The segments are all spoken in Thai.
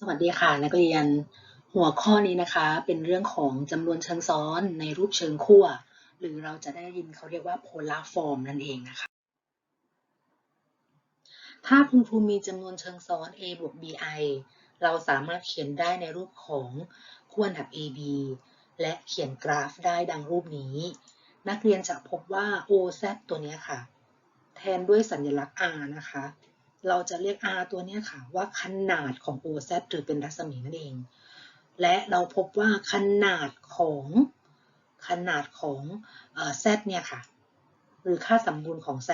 สวัสดีค่ะนักเรียน หัวข้อนี้นะคะเป็นเรื่องของจำนวนเชิงซ้อนในรูปเชิงขั้วหรือเราจะได้ยินเขาเรียกว่า polar form นั่นเองนะคะ ถ้าคุณครูมีจำนวนเชิงซ้อน a บวก bi เราสามารถเขียนได้ในรูปของขั้วอันดับ ab และเขียนกราฟได้ดังรูปนี้ นักเรียนจะพบว่า oz ตัวนี้ค่ะ แทนด้วยสัญลักษณ์ r นะคะ เราจะเรียก r ตัวนี้ค่ะว่าขนาดของ OZ หรือเป็นรัศมีนั่นเอง และเราพบว่าขนาดของขนาดของเอ่อ Z เนี่ยค่ะ หรือค่าสมบูรณ์ของ Z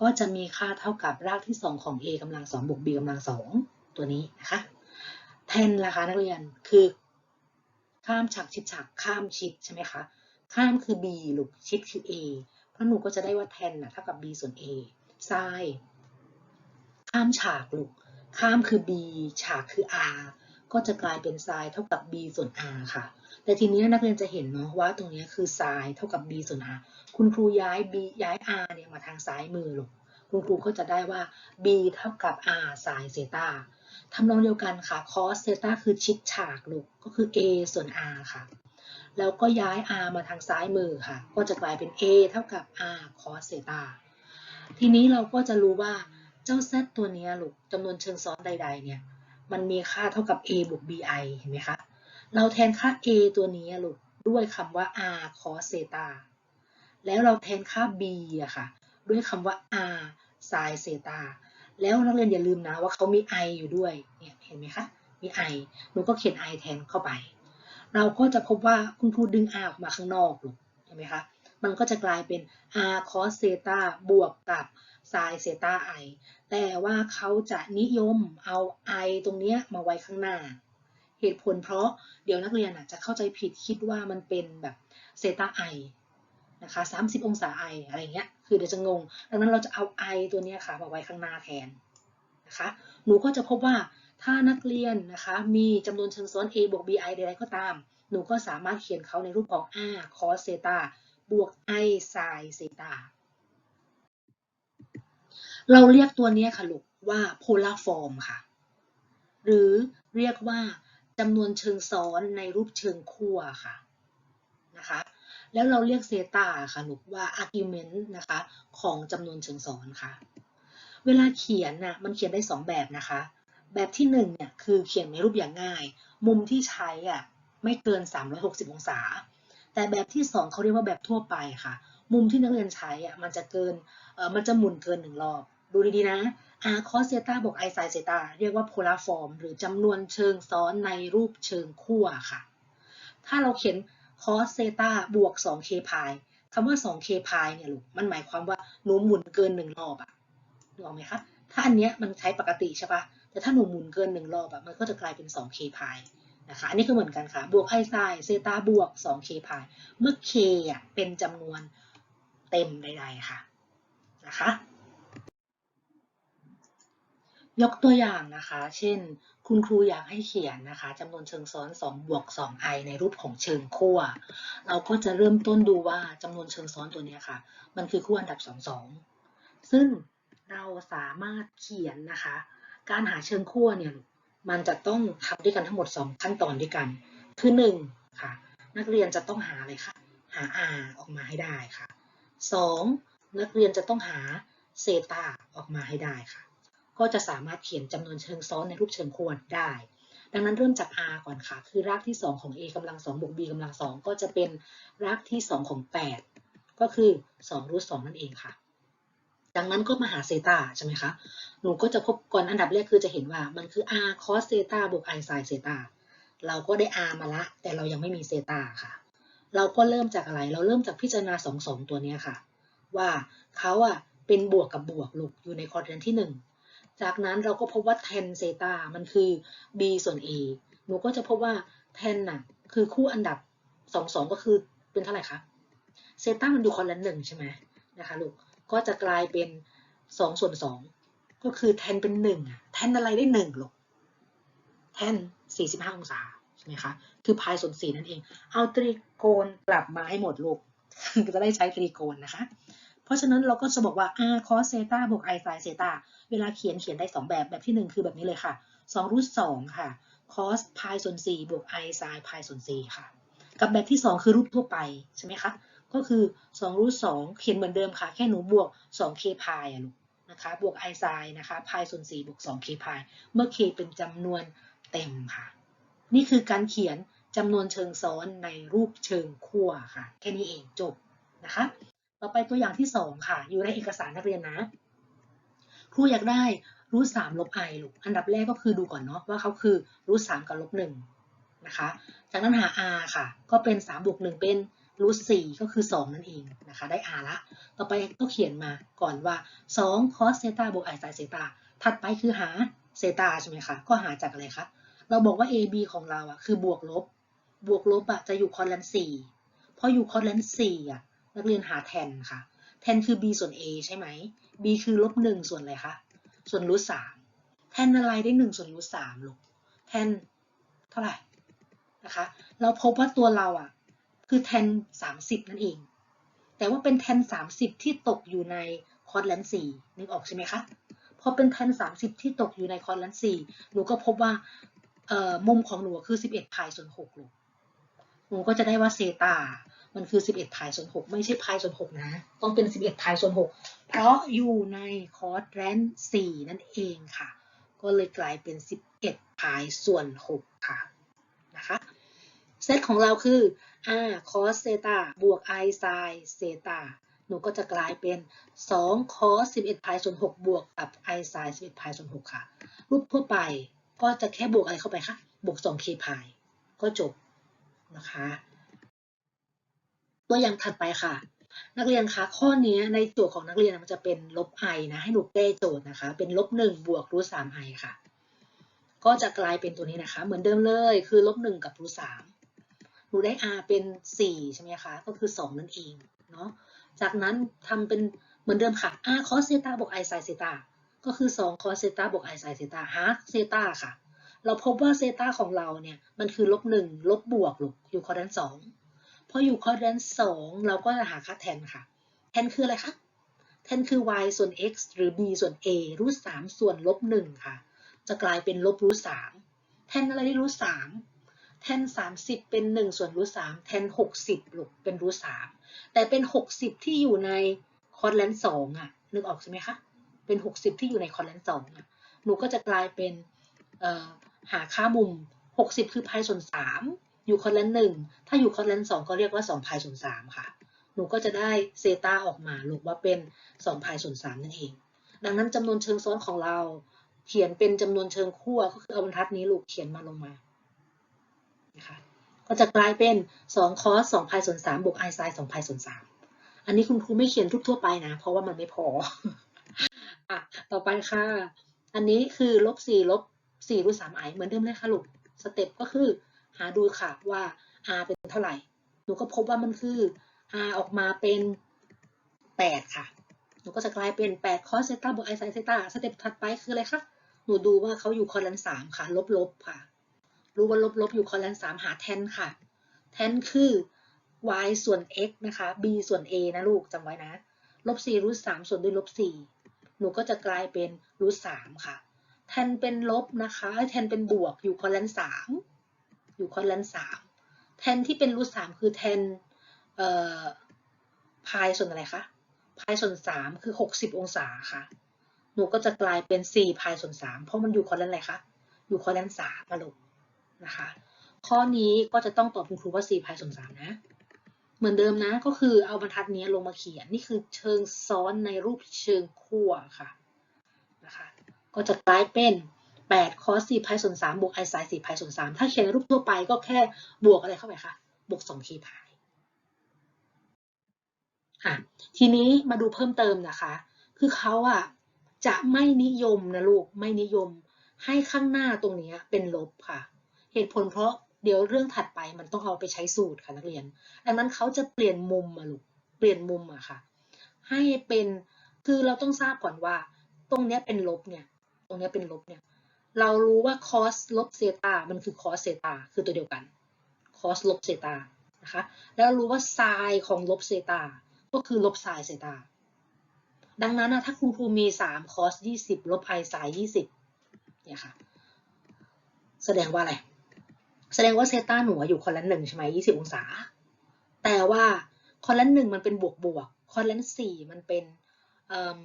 ก็จะมีค่าเท่ากับรากที่ 2 ของ a กำลัง 2บวก b กำลัง 2 ตัวนี้นะคะแทนราคานักเรียนคือ ข้ามฉากชิดฉากข้ามชิดใช่ไหมคะข้ามคือ b ลูกชิดคือ a เพราะหนูก็จะได้ว่าแทนนะเท่ากับ b ส่วน a ไซน์ ข้ามฉากลูก ข้ามคือ b ฉากคือ r ก็จะกลายเป็นไซน์เท่ากับ b ส่วน r ค่ะ แต่ทีนี้นักเรียนจะเห็นเนาะว่าตรงนี้คือไซน์เท่ากับ b ส่วน r คุณครูย้าย b ย้าย r เนี่ยมาทางซ้ายมือลูก คุณครูก็จะได้ว่า b เท่ากับ r ไซน์เซตาทำนองเดียวกันค่ะ cos เซตาคือชิดฉากลูก ก็คือ a ส่วน r ค่ะ แล้วก็ย้าย r มาทางซ้ายมือค่ะ ก็จะกลายเป็น a เท่ากับ r cos เซตาทีนี้เราก็จะรู้ว่า เจ้า z ตัวนี้ลูกจำนวนเชิงซ้อนใด ๆ เนี่ย มันมีค่าเท่ากับ a บวก bi เห็นไหมคะ เราแทนค่า a ตัวนี้ลูกด้วยคำว่า r cos เซตาแล้วเราแทนค่า b อะค่ะ ด้วยคำว่า r sin เซตาแล้วนักเรียนอย่าลืมนะว่าเขามี i อยู่ด้วย เนี่ยเห็นไหมคะ มี i หนูก็เขียน i แทนเข้าไป เราก็จะพบว่าคุณครูดึง r ออกมาข้างนอกลูก เห็นไหมคะ มันก็จะกลายเป็น r cos เซตาบวกกับ sin เซตา i แต่ว่าเขาจะนิยมเอา i ตรงเนี้ยมาไว้ข้างหน้า เหตุผลเพราะเดี๋ยวนักเรียนอาจจะเข้าใจผิดคิดว่ามันเป็นแบบเซตา i นะคะ30 องศา i ออะไรเงี้ย คือเดี๋ยวจะงง ดังนั้นเราจะเอา i ตัวเนี้ยค่ะมาไว้ข้างหน้าแทนนะคะ หนูก็จะพบว่าถ้านักเรียนนะคะมีจำนวนเชิงซ้อน a บวก bi ใดๆก็ตาม หนูก็สามารถเขียนเขาในรูปของ r cos เซตาบวก i sin เซตา เราเรียกตัวนี้ค่ะลูกว่า polar form ค่ะ หรือเรียกว่าจำนวนเชิงซ้อนในรูปเชิงขั้วค่ะนะคะแล้วเราเรียกเซตาค่ะลูกว่า argument นะคะของจำนวนเชิงซ้อนค่ะ เวลาเขียนน่ะมันเขียนได้ 2 แบบนะคะ แบบที่1เนี่ยคือเขียนในรูปอย่างง่าย มุมที่ใช้อะไม่เกิน 360 องศา แต่แบบที่ 2เขาเรียกว่าแบบทั่วไปค่ะ มุมที่นักเรียนใช้อะมันจะเกินเออมันจะหมุนเกินหนึ่งรอบ ดูดีๆนะ r cos เซตาบวก i sin เซตาเรียกว่า polar form หรือจำนวนเชิงซ้อนในรูปเชิงขั้วค่ะ ถ้าเราเขียน cos เซตาบวก 2k พายคำว่า 2k พายเนี่ยลูกมันหมายความว่าหนูหมุนเกินหนึ่งรอบอะดูออกไหมคะ ถ้าอันเนี้ยมันใช้ปกติใช่ปะแต่ถ้าหนูหมุนเกินหนึ่งรอบอะมันก็จะกลายเป็น 2k พายนะคะ อันนี้ก็เหมือนกันค่ะ บวก i sin เซตาบวก 2k พายเมื่อ k อะเป็นจำนวนเต็มใดๆค่ะนะคะ ยกตัวอย่างนะคะ เช่น คุณครูอยากให้เขียนนะคะจำนวนเชิงซ้อน2บวก 2i ในรูปของเชิงขั้วเราก็จะเริ่มต้นดูว่าจำนวนเชิงซ้อนตัวนี้ค่ะ มันคือขั้วอันดับ 2 2 ซึ่งเราสามารถเขียนนะคะ การหาเชิงขั้วเนี่ยมันจะต้องทำด้วยกันทั้งหมด 2 ขั้นตอนด้วยกัน คือ1ค่ะ นักเรียนจะต้องหาอะไรคะหา r ออกมาให้ได้ค่ะ 2. นักเรียนจะต้องหาเซตาออกมาให้ได้ค่ะ ก็จะสามารถเขียนจำนวนเชิงซ้อนในรูปเชิงขั้วได้ ดังนั้นเริ่มจาก r ก่อนค่ะ คือรากที่ 2 ของ a กำลัง2บวก b กำลัง 2 ก็จะเป็นรากที่ 2 ของ 8 ก็คือ2รูท2นั่นเองค่ะ ดังนั้นก็มาหาเซตาใช่ไหมคะ หนูก็จะพบก่อนอันดับแรกคือจะเห็นว่ามันคือ r cos เซตาบวก i sin เซตาเราก็ได้ r มาละ แต่เรายังไม่มีเซตาค่ะ เราก็เริ่มจากอะไร เราเริ่มจากพิจารณา2 2ตัวนี้ค่ะ ว่าเขาอะเป็นบวกกับบวกลูกอยู่ในคอร์ดิเนตที่ 1 จากนั้นเราก็พบว่า tan เซตามันคือ b ส่วน a หนูก็จะพบว่า tan น่ะคือคู่อันดับ2 2ก็คือเป็นเท่าไหร่คะเซตามันอยู่คอร์ดิเนหนึ่งใช่ไหมนะคะลูกก็จะกลายเป็น2ส่วน2ก็คือ tan เป็น1อะ tan อะไรได้1ลูก tan 45องศาใช่ไหมคะคือพายส่วน4นั่นเอง เอาตรีโกณกลับมาให้หมดลูก ก็จะได้ใช้ตรีโกณนะคะ เพราะฉะนั้นเราก็จะบอกว่า r cos เซตาบวก i sin เซตาเวลาเขียนเขียนได้ 2 แบบ แบบที่ 1 คือแบบนี้เลยค่ะ2รูท2ค่ะ cos พายส่วน4บวก i sin พายส่วน4ค่ะ กับแบบที่ 2 คือรูปทั่วไปใช่ไหมคะก็คือ2รูท2เขียนเหมือนเดิมค่ะ แค่หนูบวก 2k พายอะลูกนะคะบวก i sin นะคะพายส่วน4บวก 2k พายเมื่อ k เป็นจำนวนเต็มค่ะ นี่คือการเขียนจำนวนเชิงซ้อนในรูปเชิงขั้วค่ะ แค่นี้เองจบนะคะ ต่อไปตัวอย่างที่2ค่ะ อยู่ในเอกสารนักเรียนนะ ครูอยากได้รูทสามลบ i ลูก อันดับแรกก็คือดูก่อนเนาะว่าเขาคือรูทสามกับลบหนึ่งนะคะ จากนั้นหา r ค่ะ ก็เป็น3บวก1เป็นรูทสี่ก็คือ2นั่นเองนะคะ ได้ r ละ ต่อไปก็เขียนมาก่อนว่า2 cos เซตาบวก i sin เซตาถัดไปคือหาเซตาใช่ไหมคะ ก็หาจากอะไรคะ เราบอกว่า ab ของเราอะคือบวกลบ บวกลบอะจะอยู่คอนแลนสี่พออยู่คอนแลนสี่อะ นักเรียนหาแทนค่ะ แทนคือ b ส่วน a ใช่ไหม b คือลบหนึ่งส่วนอะไรคะ ส่วนรูทสามแทนอะไรได้หนึ่งส่วนรูทสามลูก แทนเท่าไหร่นะคะ เราพบว่าตัวเราอะคือแทนสามสิบนั่นเอง แต่ว่าเป็นแทนสามสิบที่ตกอยู่ในคอร์ดแลนสี่นึกออกใช่ไหมคะ พอเป็นแทนสามสิบที่ตกอยู่ในคอร์ดแลนสี่หนูก็พบว่ามุมของหนูคือสิบเอ็ดพายส่วนหกลูกหนูก็จะได้ว่าเซตา มันคือ 11พายส่วน6ไม่ใช่พายส่วน6นะ ต้องเป็น 11พายส่วน6เพราะอยู่ในคอร์ดแรน4นั่นเองค่ะ ก็เลยกลายเป็น 11พายส่วน6ค่ะนะคะเซตของเราคือ r cos เซตาบวก i sin เซตาหนูก็จะกลายเป็น2 cos 11พายส่วน6บวกกับ i sin 11พายส่วน6ค่ะ รูปทั่วไปก็จะแค่บวกอะไรเข้าไปคะ บวก 2k พายก็จบนะคะ ตัวอย่างถัดไปค่ะ นักเรียนคะข้อนี้ในโจทย์ของนักเรียนมันจะเป็นลบ i นะให้หนูแก้โจทย์นะคะ เป็นลบ1บวกรูทสาม i ค่ะ ก็จะกลายเป็นตัวนี้นะคะ เหมือนเดิมเลยคือลบ1กับรูทสามหนูได้ r เป็น4ใช่ไหมคะก็คือ2นั่นเองเนาะจากนั้นทำเป็นเหมือนเดิมค่ะ r cos เซตาบวก i sin เซตาก็คือ2 cos เซตาบวก i sin เซตาหาเซตาค่ะ เราพบว่าเซตาของเราเนี่ยมันคือลบ1ลบบวกลูกอยู่คอร์ดนสอง พออยู่คอร์ดนสองเราก็จะหาค่าแทนค่ะ แทนคืออะไรคะ แทนคือ y ส่วน x หรือ b ส่วน a รูทสามส่วนลบหนึ่งค่ะ จะกลายเป็นลบรูทสามแทนอะไรได้รูทสามแทนสามสิบเป็นหนึ่งส่วนรูทสามแทนหกสิบลูกเป็นรูทสามแต่เป็นหกสิบที่อยู่ในคอร์ดแลนสองอะนึกออกใช่ไหมคะ เป็นหกสิบที่อยู่ในคอร์ดแลนสองอะหนูก็จะกลายเป็นหาค่ามุม 60 คือพายส่วน3 อยู่คอร์ดแลนหนึ่งถ้าอยู่คอร์ดแลนสองก็เรียกว่า2พายส่วน3ค่ะ หนูก็จะได้เซตาออกมาลูกว่าเป็น2พายส่วน3นั่นเอง ดังนั้นจำนวนเชิงซ้อนของเรา เขียนเป็นจำนวนเชิงขั้วก็คือเอาบรรทัดนี้ลูกเขียนมาลงมานะคะก็จะกลายเป็น2คอส2พายส่วน3บวก i sin 2พายส่วน3อันนี้คุณครูไม่เขียนทุกทั่วไปนะ เพราะว่ามันไม่พออะต่อไปค่ะ อันนี้คือลบสี่ลบสี่รูทสามไอเหมือนเดิมเลยค่ะลูก สเต็ปก็คือ หาดูค่ะว่า r เป็นเท่าไหร่ หนูก็พบว่ามันคือ r ออกมาเป็นแปดค่ะ หนูก็จะกลายเป็นแปด cos เซตาบวก i sin เซตาสเต็ปถัดไปคืออะไรคะ หนูดูว่าเขาอยู่คอลันสามค่ะ ลบลบค่ะ รู้ว่าลบลบอยู่คอลันสามหาแทนค่ะ แทนคือ y ส่วน x นะคะ b ส่วน a นะลูกจำไว้นะลบสี่รูทสามส่วนด้วยลบสี่หนูก็จะกลายเป็นรูทสามค่ะ แทนเป็นลบนะคะแทนเป็นบวกอยู่คอลันสาม อยู่คอลันสามแทนที่เป็นรูทสามคือแทนเอ่อพายส่วนอะไรคะพายส่วนสามคือหกสิบองศาค่ะ หนูก็จะกลายเป็นสี่พายส่วนสามเพราะมันอยู่คอลันอะไรคะอยู่คอลันสามมาลูกนะคะ ข้อนี้ก็จะต้องตอบคุณครูว่าสี่พายส่วนสามนะเหมือนเดิมนะก็คือเอาบรรทัดนี้ลงมาเขียนนี่คือเชิงซ้อนในรูปเชิงขั้วค่ะนะคะ ก็จะกลายเป็น 8 cos 4พายส่วน3บวก i sin 4พายส่วน3ถ้าเขียนในรูปทั่วไปก็แค่บวกอะไรเข้าไปคะบวก 2k พายอะทีนี้มาดูเพิ่มเติมนะคะ คือเขาอะจะไม่นิยมนะลูกไม่นิยมให้ข้างหน้าตรงนี้เป็นลบค่ะ เหตุผลเพราะเดี๋ยวเรื่องถัดไปมันต้องเอาไปใช้สูตรค่ะนักเรียน ดังนั้นเขาจะเปลี่ยนมุมมาลูกเปลี่ยนมุมอะค่ะ ให้เป็นคือเราต้องทราบก่อนว่า ตรงนี้เป็นลบเนี่ย ตรงนี้เป็นลบเนี่ย เรารู้ว่า cos ลบเซตา มันคือ cos เซตา คือตัวเดียวกัน cos ลบเซตา นะคะ แล้วรู้ว่า sin ของลบเซตา ก็คือลบ sin เซตา ดังนั้นนะถ้าคุณครูมี 3 cos 20 ลบ i sin 20 เนี่ยค่ะ แสดงว่าอะไร แสดงว่าเซตาหนูอะอยู่คอลันหนึ่งใช่ไหมยี่สิบองศา แต่ว่าคอลันหนึ่งมันเป็นบวกบวก คอลันสี่มันเป็นเอ่อ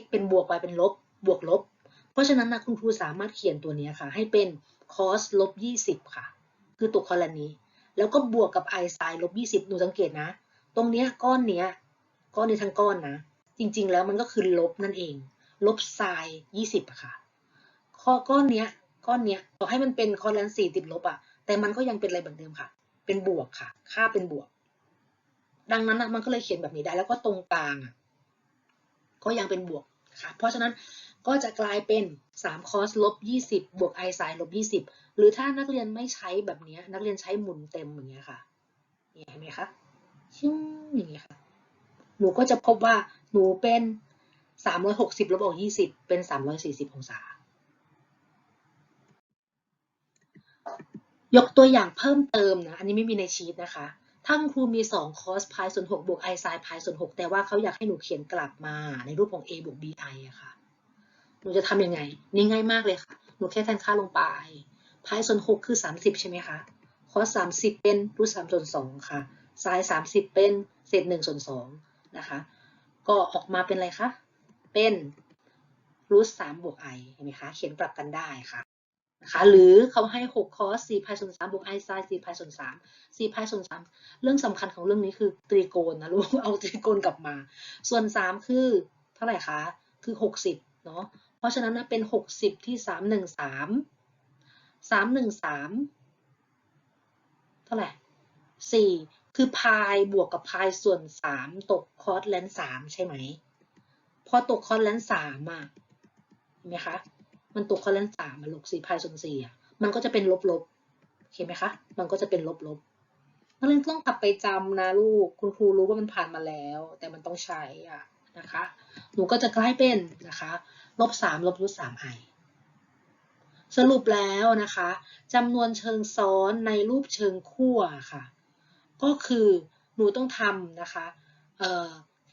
x เป็นบวก y เป็นลบ บวกลบ ราะฉะนั้นนะคุณครูสามารถเขียนตัวนี้ค่ะ ให้เป็น cos ลบยี่สิบค่ะ คือตัวคอลันนี้ แล้วก็บวกกับ i sin ลบยี่สิบหนูสังเกตนะ ตรงเนี้ยก้อนเนี้ยก้อนในทั้งก้อนนะ จริง ๆ แล้วมันก็คือลบนั่นเอง ลบ sin ยี่สิบอะค่ะ ข้อก้อนเนี้ยก้อนเนี้ยต่อให้มันเป็นคอลันสี่ติดลบอะแต่มันก็ยังเป็นอะไรเหมือนเดิมค่ะ เป็นบวกค่ะ ค่าเป็นบวก ดังนั้นนะมันก็เลยเขียนแบบนี้ได้ แล้วก็ตรงกลางอะก็ยังเป็นบวกค่ะ เพราะฉะนั้น ก็จะกลายเป็น3 cos ลบ20 บวก i sin ลบ20 หรือถ้านักเรียนไม่ใช้แบบนี้นักเรียนใช้หมุนเต็มอย่างเงี้ยค่ะเห็นไหมคะชึ้งอย่างเงี้ยค่ะ หนูก็จะพบว่าหนูเป็น 360 ลบออก 20 เป็น 340 องศา ยกตัวอย่างเพิ่มเติมนะ อันนี้ไม่มีในชีตนะคะถ้าคุณครูมี 2 cos pi ส่วน 6 บวก i sin pi ส่วน 6 แต่ว่าเขาอยากให้หนูเขียนกลับมาในรูปของ a บวก bi อะค่ะ หนูจะทำยังไง นี่ง่ายมากเลยค่ะ หนูแค่แทนค่าลงไป pi ส่วน6คือ30ใช่ไหมคะ cos 30เป็นรูท3ส่วน2ค่ะ sin 30เป็นเศษ1ส่วน2นะคะ ก็ออกมาเป็นอะไรคะ เป็นรูท3บวก i เห็นไหมคะ เขียนกลับกันได้ค่ะนะคะหรือเขาให้6 cos 4 pi ส่วน3บวก i sin 4 pi ส่วน3 4 pi ส่วน3เรื่องสำคัญของเรื่องนี้คือตรีโกณนะลูกเอาตรีโกณกลับมา ส่วน 3 คือเท่าไหร่คะ คือ 60 เนาะ เพราะฉะนั้นนะเป็น 60 ที่ 313 313 เท่าไหร่ 4 คือ pi บวกกับ pi ส่วน 3 ตก cos แลน3ใช่ไหม พอตก cos แลน3อะเห็นไหมคะ มันตกคอลันสามมันลบสี่พายส่วนสี่อะ มันก็จะเป็นลบลบเห็นไหมคะ มันก็จะเป็นลบลบนักเรียนต้องกลับไปจำนะลูก คุณครูรู้ว่ามันผ่านมาแล้ว แต่มันต้องใช้อะ นะคะ หนูก็จะกลายเป็นนะคะลบสามลบรูทสามไอสรุปแล้วนะคะจำนวนเชิงซ้อนในรูปเชิงขั้วค่ะ ก็คือหนูต้องทำนะคะ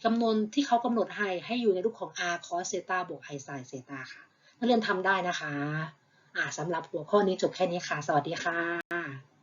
จำนวนที่เขากำหนดให้ให้อยู่ในรูปของ r cos เซตาบวก i sin เซตาค่ะนักเรียนทำได้นะคะอ่าสำหรับหัวข้อนี้จบแค่นี้ค่ะ สวัสดีค่ะ